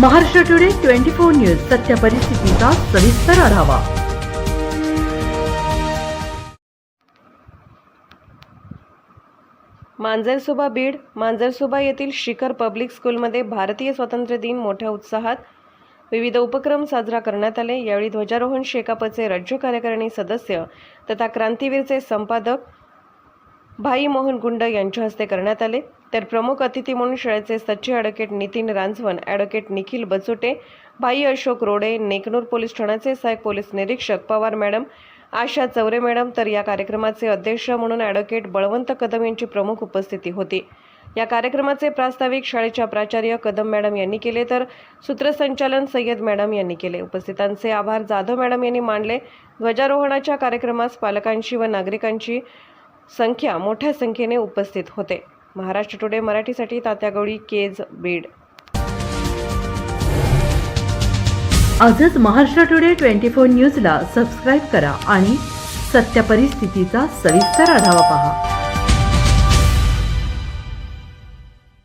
Maharashtra today twenty four news सत्य परिस्थितीचा सविस्तर आढावा. मांजरसुबा बीड मांजरसुबा येथील शिखर पब्लिक स्कूलमध्ये भारतीय स्वातंत्र्य दिन मोठ्या उत्साहात विविध उपक्रम साजरा करण्यात आले. यावेळी ध्वजारोहण शेकापचे राज्य कार्यकारिणी सदस्य तथा क्रांतीवीरचे संपादक भाई मोहन गुंड यांच्या हस्ते करण्यात आले. तर प्रमुख अतिथी म्हणून शाळेचे सचिव ॲडव्होकेट नितीन रांजवन ॲडव्होकेट निखिल बचोटे भाई अशोक रोडे नेकनूर पोलीस ठाण्याचे सहाय्यक पोलीस निरीक्षक पवार मॅडम आशा चौरे मॅडम तर या कार्यक्रमाचे अध्यक्ष म्हणून ॲडव्होकेट बळवंत कदम यांची प्रमुख उपस्थिती होती. या कार्यक्रमाचे प्रास्ताविक शाळेच्या प्राचार्य कदम मॅडम यांनी केले तर सूत्रसंचालन सय्यद मॅडम यांनी केले. उपस्थितांचे आभार जाधव मॅडम यांनी मानले. ध्वजारोहणाच्या कार्यक्रमास पालकांची व नागरिकांची संख्या मोठ्या संख्येने उपस्थित होते. महाराष्ट्र टुडे मराठीसाठी तात्या गवळी केज बीड. आजच महाराष्ट्र टुडे ट्वेंटी फोर न्यूजला सबस्क्राईब करा आणि सत्य परिस्थितीचा सविस्तर आढावा पहा.